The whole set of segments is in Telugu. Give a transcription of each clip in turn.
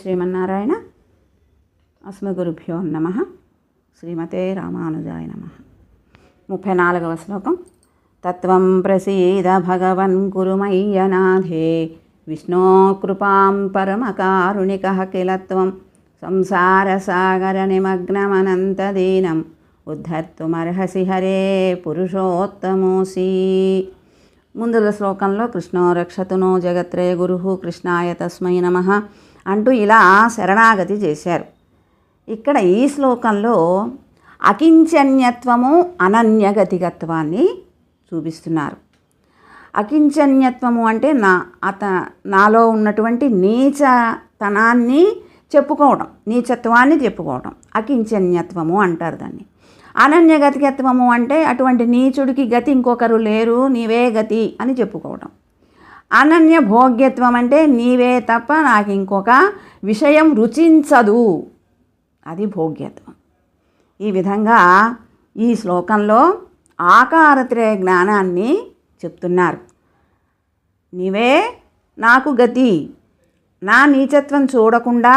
శ్రీమన్నారాయణ అస్మగురుభ్యో నమ. శ్రీమతే రామానుజాయ నమ. ముప్పై నాలుగవ శ్లోకం. తత్వం ప్రసీద భగవన్ కురుమయ్యనాథే విష్ణో కృపాం పరమకారుణిక కిలత్వం సంసారసాగర నిమగ్నమనంతదీనం. ఉద్ధర్తుమర్హసి హరే పురుషోత్తమోసి. ముందుల శ్లోకంలో కృష్ణో రక్షతునో జగత్రే గురు కృష్ణాయ తస్మై నమ. అంటూ ఇలా శరణాగతి చేశారు. ఇక్కడ ఈ శ్లోకంలో అకించన్యత్వము అనన్యగతిగత్వాన్ని చూపిస్తున్నారు. అకించన్యత్వము అంటే నా అత నాలో ఉన్నటువంటి నీచతనాన్ని చెప్పుకోవడం నీచత్వాన్ని చెప్పుకోవడం అకించన్యత్వము అంటారు దాన్ని. అనన్యగతిగత్వము అంటే అటువంటి నీచుడికి గతి ఇంకొకరు లేరు నీవే గతి అని చెప్పుకోవడం అనన్య భోగ్యత్వం అంటే నీవే తప్ప నాకు ఇంకొక విషయం రుచించదు. అది భోగ్యత్వం. ఈ విధంగా ఈ శ్లోకంలో ఆకారత్రయ జ్ఞానాన్ని చెప్తున్నారు. నీవే నాకు గతి. నా నీచత్వం చూడకుండా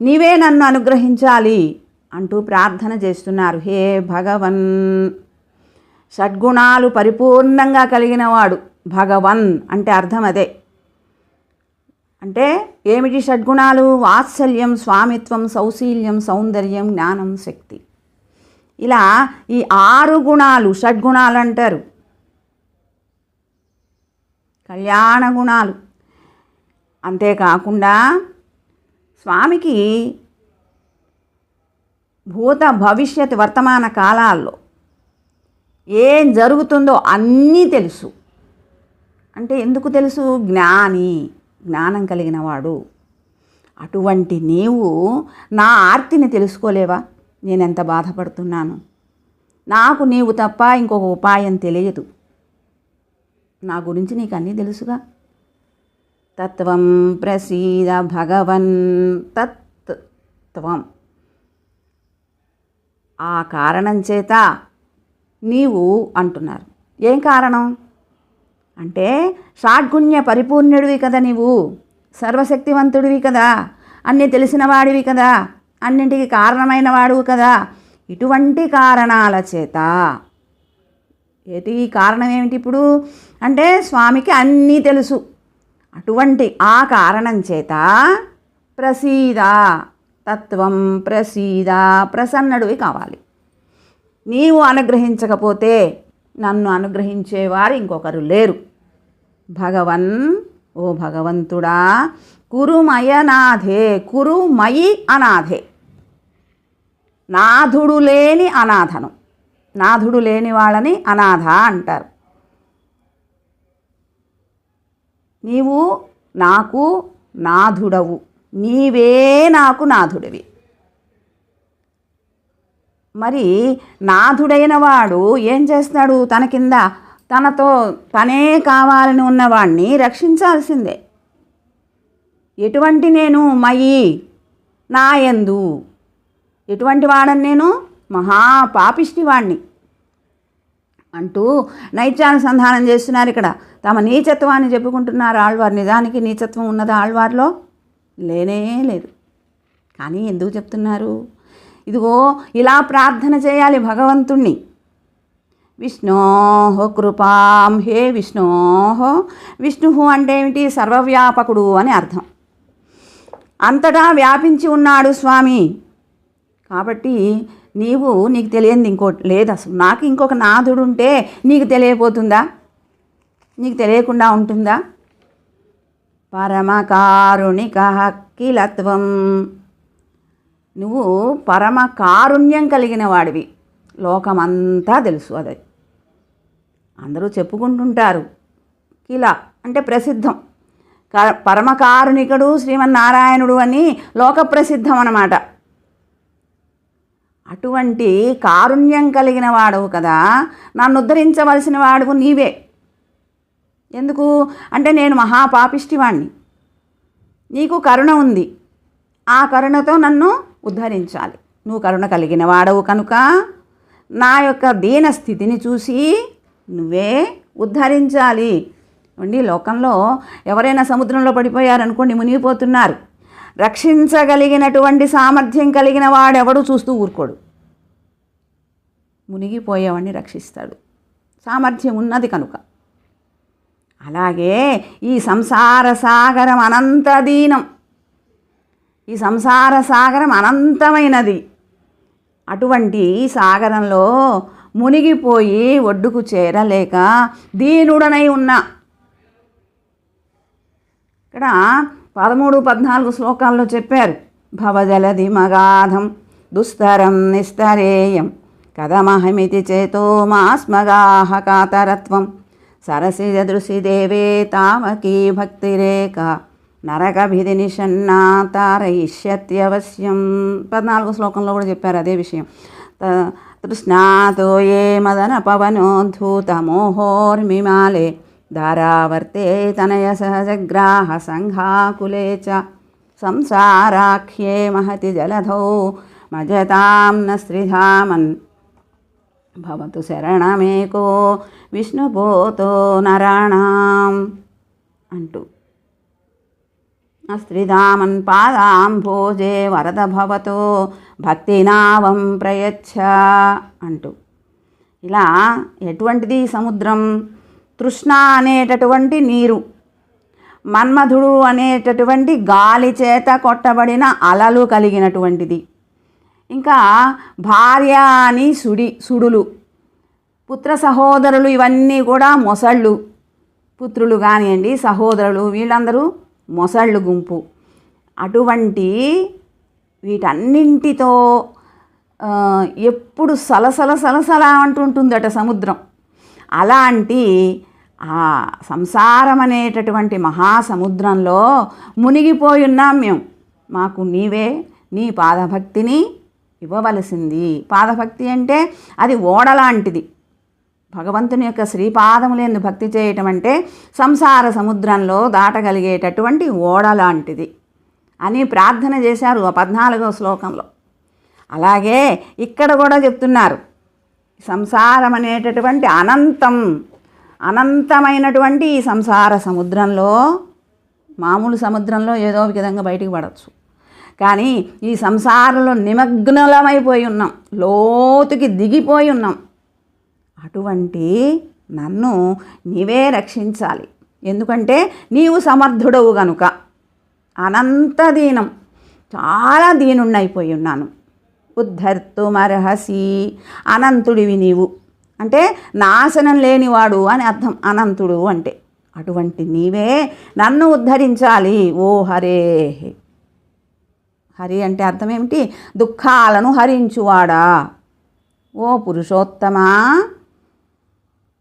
నీవే నన్ను అనుగ్రహించాలి అంటూ ప్రార్థన చేస్తున్నారు. హే భగవన్! షడ్గుణాలు పరిపూర్ణంగా కలిగినవాడు. భగవన్ అంటే అర్థం అదే. అంటే ఏమిటి షడ్గుణాలు? వాత్సల్యం స్వామిత్వం సౌశీల్యం సౌందర్యం జ్ఞానం శక్తి. ఇలా ఈ ఆరు గుణాలు షడ్గుణాలు అంటారు. కళ్యాణ గుణాలు. అంతేకాకుండా స్వామికి భూత భవిష్యత్ వర్తమాన కాలాల్లో ఏం జరుగుతుందో అన్నీ తెలుసు. అంటే ఎందుకు తెలుసు? జ్ఞాని జ్ఞానం కలిగిన వాడు. అటువంటి నీవు నా ఆర్తిని తెలుసుకోలేవా? నేనెంత బాధపడుతున్నాను? నాకు నీవు తప్ప ఇంకొక ఉపాయం తెలియదు. నా గురించి నీకు అన్నీ తెలుసుగా? తత్వం ప్రసీద భగవన్ తత్వం ఆ కారణం చేత నీవు అంటున్నారు. ఏం కారణం? అంటే షాడ్గుణ్య పరిపూర్ణుడివి కదా నీవు సర్వశక్తివంతుడివి కదా అన్నీ తెలిసినవాడివి కదా అన్నింటికి కారణమైన వాడువు కదా. ఇటువంటి కారణాల చేత ఏటి కారణం ఏమిటి ఇప్పుడు? అంటే స్వామికి అన్నీ తెలుసు. అటువంటి ఆ కారణం చేత ప్రసీద తత్వం ప్రసీద ప్రసన్నుడివి కావాలి. నీవు అనుగ్రహించకపోతే నన్ను అనుగ్రహించేవారు ఇంకొకరు లేరు. భగవన్ ఓ భగవంతుడా కురుమయనాథే కురుమయి అనాథే. నాథుడు లేని అనాథను. నాథుడు లేని వాళ్ళని అనాథ అంటారు. నీవు నాకు నాథుడవు. నీవే నాకు నాథుడివి. మరి నాథుడైన వాడు ఏం చేస్తాడు తన కింద? తనతో తనే కావాలని ఉన్నవాడిని రక్షించాల్సిందే. ఎటువంటి నేను మయి నా ఎందు ఎటువంటి వాడని నేను? మహా పాపిష్టి అంటూ నైత్యానుసంధానం చేస్తున్నారు ఇక్కడ. తమ నీచత్వాన్ని చెప్పుకుంటున్నారు ఆళ్వారు. నిజానికి నీచత్వం ఉన్నదా ఆళ్వార్లో లేనే లేదు. కానీ ఎందుకు చెప్తున్నారు? ఇదిగో ఇలా ప్రార్థన చేయాలి భగవంతుణ్ణి. విష్ణోహో కృపాం హే విష్ణోహో విష్ణు అంటే ఏమిటి? సర్వవ్యాపకుడు అని అర్థం. అంతటా వ్యాపించి ఉన్నాడు స్వామి. కాబట్టి నీవు నీకు తెలియంది ఇంకోటి లేదు అసలు. నాకు ఇంకొక నాథుడు ఉంటే నీకు తెలియపోతుందా? నీకు తెలియకుండా ఉంటుందా? పరమకారుణిక కిలత్వం నువ్వు పరమ కారుణ్యం కలిగిన వాడివి. లోకమంతా తెలుసు అది. అందరూ చెప్పుకుంటుంటారు. కిలా అంటే ప్రసిద్ధం. క- పరమకారుణికుడు శ్రీమన్నారాయణుడు అని లోక ప్రసిద్ధం అన్నమాట. అటువంటి కారుణ్యం కలిగిన వాడవు కదా. నన్ను ఉద్ధరించవలసిన వాడువు నీవే. ఎందుకు? అంటే నేను మహాపాపిష్టివాణ్ణి. నీకు కరుణ ఉంది. ఆ కరుణతో నన్ను ఉద్ధరించాలి. నువ్వు కరుణ కలిగిన వాడవు కనుక. నా యొక్క దీన స్థితిని చూసి నువ్వే ఉద్ధరించాలి. అండి లోకంలో ఎవరైనా సముద్రంలో పడిపోయారనుకోండి మునిగిపోతున్నారు. రక్షించగలిగినటువంటి సామర్థ్యం కలిగిన వాడెవడు చూస్తూ ఊరుకోడు. మునిగిపోయేవాడిని రక్షిస్తాడు. సామర్థ్యం ఉన్నది కనుక. అలాగే ఈ సంసార సాగరం అనంత దీనం ఈ సంసార సాగరం అనంతమైనది. అటువంటి సాగరంలో మునిగిపోయి ఒడ్డుకు చేరలేక దీనుడనై ఉన్నా. ఇక్కడ పదమూడు పద్నాలుగు శ్లోకాల్లో చెప్పారు. భవజలది మగాధం దుస్తరం నిస్తరేయం కథమహమితి చేతో మాస్మగాహ కాతరత్వం సరసిజ దృశి దేవే తామకీ భక్తిరేక నరకభిధి నిషన్నా తారయిష్యత్యవశ్యం. పద్నాలుగు శ్లోకంలో కూడా చెప్పారు అదే విషయం. తృష్ణాతో ఏ మదన పవనోద్ధూతమోహోర్మిమాలే ధారావర్తే తనయ సహజగ్రాహ సంఘాకులే చ సంసారాఖ్యే మహతి జలధౌ మజతాం నశ్రిధామన్ భవతు శరణమేకో విష్ణుపోతో నరాణాం అంటూ స్త్రీధామన్ పాదాం భోజే వరద భవతో భక్తినావం ప్రయచ్ఛ అంటూ. ఇలా ఎటువంటిది సముద్రం? తృష్ణ అనేటటువంటి నీరు మన్మధుడు అనేటటువంటి గాలి చేత కొట్టబడిన అలలు కలిగినటువంటిది. ఇంకా భార్య అని సుడి సుడులు పుత్ర సహోదరులు ఇవన్నీ కూడా మొసళ్ళు. పుత్రులు కానివ్వండి సహోదరులు వీళ్ళందరూ మొసళ్ళు గుంపు. అటువంటి వీటన్నింటితో ఎప్పుడు సలసల సలసల అంటుంటుందట సముద్రం. అలాంటి ఆ సంసారం అనేటటువంటి మహాసముద్రంలో మునిగిపోయి ఉన్నాం మేము మాకు నీవే నీ పాదభక్తిని ఇవ్వవలసింది. పాదభక్తి అంటే అది ఓడలాంటిది భగవంతుని యొక్క శ్రీపాదములందు భక్తి చేయటం అంటే సంసార సముద్రంలో దాటగలిగేటటువంటి ఓడ లాంటిది అని ప్రార్థన చేశారు ఆ పద్నాలుగో శ్లోకంలో. అలాగే ఇక్కడ కూడా చెప్తున్నారు సంసారం అనేటటువంటి అనంతం అనంతమైనటువంటి ఈ సంసార సముద్రంలో మామూలు సముద్రంలో ఏదో ఒక విధంగా బయటికి పడవచ్చు. కానీ ఈ సంసారంలో నిమగ్నలమైపోయి ఉన్నాం లోతుకి దిగిపోయి ఉన్నాం. అటువంటి నన్ను నీవే రక్షించాలి. ఎందుకంటే నీవు సమర్థుడవు గనుక. అనంత దీనం చాలా దీనుణ్ణైపోయి ఉన్నాను. ఉద్ధర్తుమర్హసి అనంతుడివి నీవు. అంటే నాశనం లేనివాడు అని అర్థం. అనంతుడు అంటే. అటువంటి నీవే నన్ను ఉద్ధరించాలి. ఓ హరే. హరి అంటే అర్థం ఏమిటి దుఃఖాలను హరించువాడా. ఓ పురుషోత్తమా.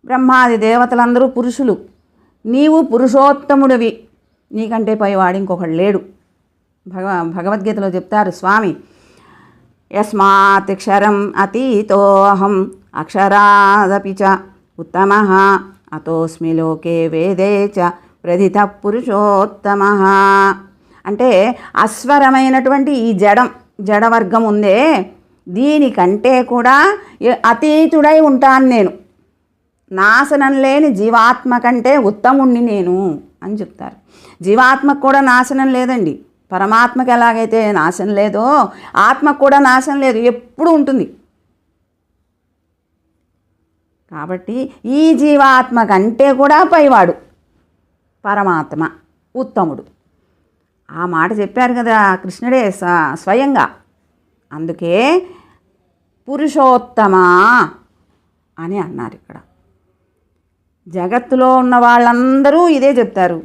బ్రహ్మాది దేవతలందరూ పురుషులు. నీవు పురుషోత్తముడివి. నీకంటే పైవాడు ఇంకొకడు లేడు. భగ భగవద్గీతలో చెప్తారు స్వామి యస్మాత్ క్షరం అతీతోహం అక్షరాదపి చ ఉత్తమ అతోస్మి లోకే వేదే చ ప్రథిత పురుషోత్తమ. అంటే అస్వరమైనటువంటి ఈ జడం జడవర్గం ఉందే. దీనికంటే కూడా అతీతుడై ఉంటాను నేను. నాశనం లేని జీవాత్మ కంటే ఉత్తముణ్ణి నేను అని చెప్తారు. జీవాత్మకు కూడా నాశనం లేదండి. పరమాత్మకి ఎలాగైతే నాశనం లేదో ఆత్మకు కూడా నాశనం లేదు. ఎప్పుడు ఉంటుంది. కాబట్టి ఈ జీవాత్మ కంటే కూడా పైవాడు పరమాత్మ ఉత్తముడు. ఆ మాట చెప్పారు కదా కృష్ణుడే స- స్వయంగా. అందుకే పురుషోత్తమ అని అన్నారు ఇక్కడ. జగత్తులో ఉన్న వాళ్ళందరూ ఇదే చెప్తారు.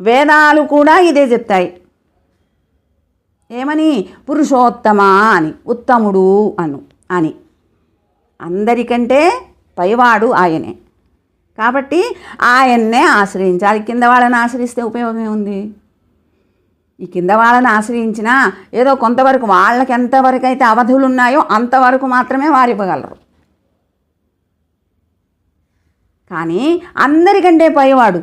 వేదాలు కూడా ఇదే చెప్తాయి. ఏమని? పురుషోత్తమా అని ఉత్తముడు అను అని. అందరికంటే పైవాడు ఆయనే. కాబట్టి ఆయన్నే ఆశ్రయించాలి. కింద వాళ్ళని ఆశ్రయిస్తే ఉపయోగం ఏముంది? ఈ కింద వాళ్ళని ఆశ్రయించినా ఏదో కొంతవరకు వాళ్ళకి ఎంతవరకు అయితే అవధులు ఉన్నాయో అంతవరకు మాత్రమే వారివ్వగలరు కానీ అందరికంటే పైవాడు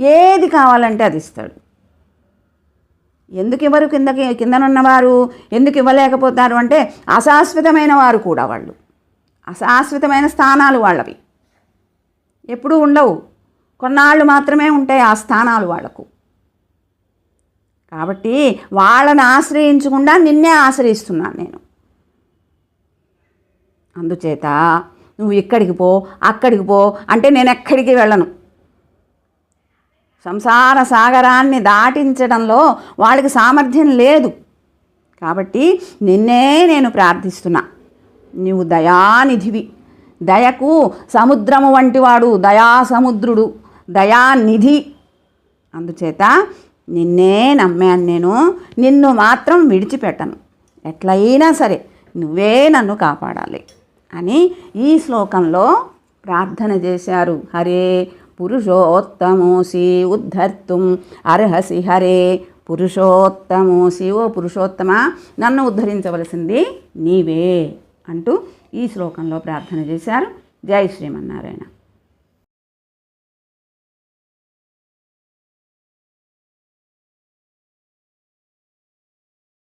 ఏది కావాలంటే అది ఇస్తాడు. ఎందుకు ఇవ్వరు కిందకి కిందనున్నవారు? ఎందుకు ఇవ్వలేకపోతారు అంటే అశాశ్వతమైన వారు కూడా వాళ్ళు. అశాశ్వతమైన స్థానాలు వాళ్ళవి. ఎప్పుడూ ఉండవు. కొన్నాళ్ళు మాత్రమే ఉంటాయి ఆ స్థానాలు వాళ్ళకు కాబట్టి వాళ్ళని ఆశ్రయించకుండా నిన్నే ఆశ్రయిస్తున్నాను నేను. అందుచేత నువ్వు ఇక్కడికి పో అక్కడికి పో అంటే నేను ఎక్కడికి వెళ్ళను. సంసార సాగరాన్ని దాటించడంలో వాళ్ళకి సామర్థ్యం లేదు. కాబట్టి నిన్నే నేను ప్రార్థిస్తున్నా. నువ్వు దయానిధివి. దయకు సముద్రము వంటివాడు దయాసముద్రుడు దయానిధి. అందుచేత నిన్నే నమ్మాను నేను. నిన్ను మాత్రం విడిచిపెట్టను. ఎట్లయినా సరే నువ్వే నన్ను కాపాడాలి. అని ఈ శ్లోకంలో ప్రార్థన చేశారు. హరే పురుషోత్తమోసి ఉద్ధర్తుం అర్హసి హరే పురుషోత్తమోసి. ఓ పురుషోత్తమ నన్ను ఉద్ధరించవలసింది నీవే అంటూ ఈ శ్లోకంలో ప్రార్థన చేశారు. జై శ్రీమన్నారాయణ.